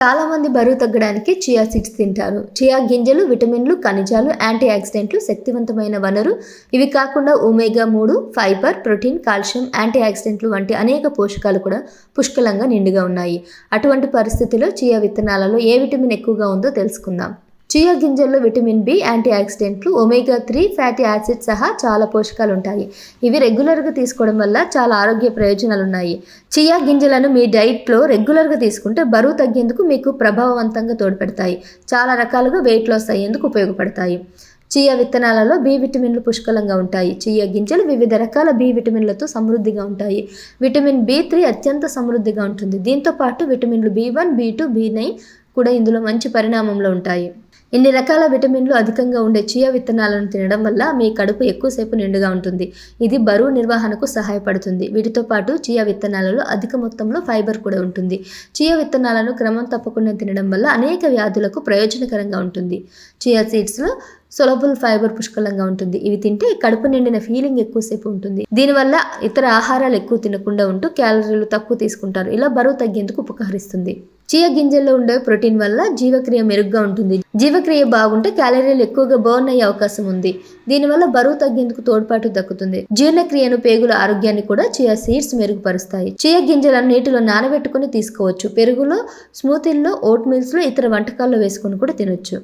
చాలా మంది బరువు తగ్గడానికి చియా సీడ్స్ తింటారు. చియా గింజలు విటమిన్లు ఖనిజాలు యాంటీ ఆక్సిడెంట్లు శక్తివంతమైన వనరు. ఇవి కాకుండా ఒమేగా మూడు ఫైబర్ ప్రోటీన్ కాల్షియం యాంటీ ఆక్సిడెంట్లు వంటి అనేక పోషకాలు కూడా పుష్కలంగా నిండుగా ఉన్నాయి. అటువంటి పరిస్థితిలో చియా విత్తనాలలో ఏ విటమిన్ ఎక్కువగా ఉందో తెలుసుకుందాం. చియా గింజల్లో విటమిన్ బి యాంటీ ఆక్సిడెంట్లు ఒమేగా త్రీ ఫ్యాటీ యాసిడ్ సహా చాలా పోషకాలు ఉంటాయి ఇవి రెగ్యులర్గా తీసుకోవడం వల్ల చాలా ఆరోగ్య ప్రయోజనాలు ఉన్నాయి చియా గింజలను మీ డైట్లో రెగ్యులర్గా తీసుకుంటే బరువు తగ్గేందుకు మీకు ప్రభావవంతంగా తోడ్పడతాయి. చాలా రకాలుగా వెయిట్ లాస్ అయ్యేందుకు ఉపయోగపడతాయి. చియా విత్తనాలలో బి విటమిన్లు పుష్కలంగా ఉంటాయి. చియా గింజలు వివిధ రకాల బి విటమిన్లతో సమృద్ధిగా ఉంటాయి. విటమిన్ బి త్రీ అత్యంత సమృద్ధిగా ఉంటుంది. దీంతో పాటు విటమిన్లు B one B two B nine కూడా ఇందులో మంచి పరిణామంలో ఉంటాయి. ఇన్ని రకాల విటమిన్లు అధికంగా ఉండే చియా విత్తనాలను తినడం వల్ల మీ కడుపు ఎక్కువసేపు నిండుగా ఉంటుంది. ఇది బరువు నిర్వహణకు సహాయపడుతుంది. వీటితో పాటు చియా విత్తనాలలో అధిక మొత్తంలో ఫైబర్ కూడా ఉంటుంది. చియా విత్తనాలను క్రమం తప్పకుండా తినడం వల్ల అనేక వ్యాధులకు ప్రయోజనకరంగా ఉంటుంది. చియా సీడ్స్లో సొలబుల్ ఫైబర్ పుష్కలంగా ఉంటుంది. ఇవి తింటే కడుపు నిండిన ఫీలింగ్ ఎక్కువసేపు ఉంటుంది. దీనివల్ల ఇతర ఆహారాలు ఎక్కువ తినకుండా ఉంటూ క్యాలరీలు తక్కువ తీసుకుంటారు. ఇలా బరువు తగ్గేందుకు ఉపకరిస్తుంది. చియా గింజల్లో ఉండే ప్రోటీన్ వల్ల జీవక్రియ మెరుగ్గా ఉంటుంది. జీవక్రియ బాగుంటే క్యాలరీలు ఎక్కువగా బర్న్ అయ్యే అవకాశం ఉంది. దీనివల్ల బరువు తగ్గేందుకు తోడ్పాటు దక్కుతుంది. జీర్ణక్రియను పేగుల ఆరోగ్యాన్ని కూడా చియా సీడ్స్ మెరుగుపరుస్తాయి. చియా గింజలను నీటిలో నానబెట్టుకుని తీసుకోవచ్చు. పెరుగులో స్మూతీల్లో ఓట్ మీల్స్లో ఇతర వంటకాల్లో వేసుకొని కూడా తినొచ్చు.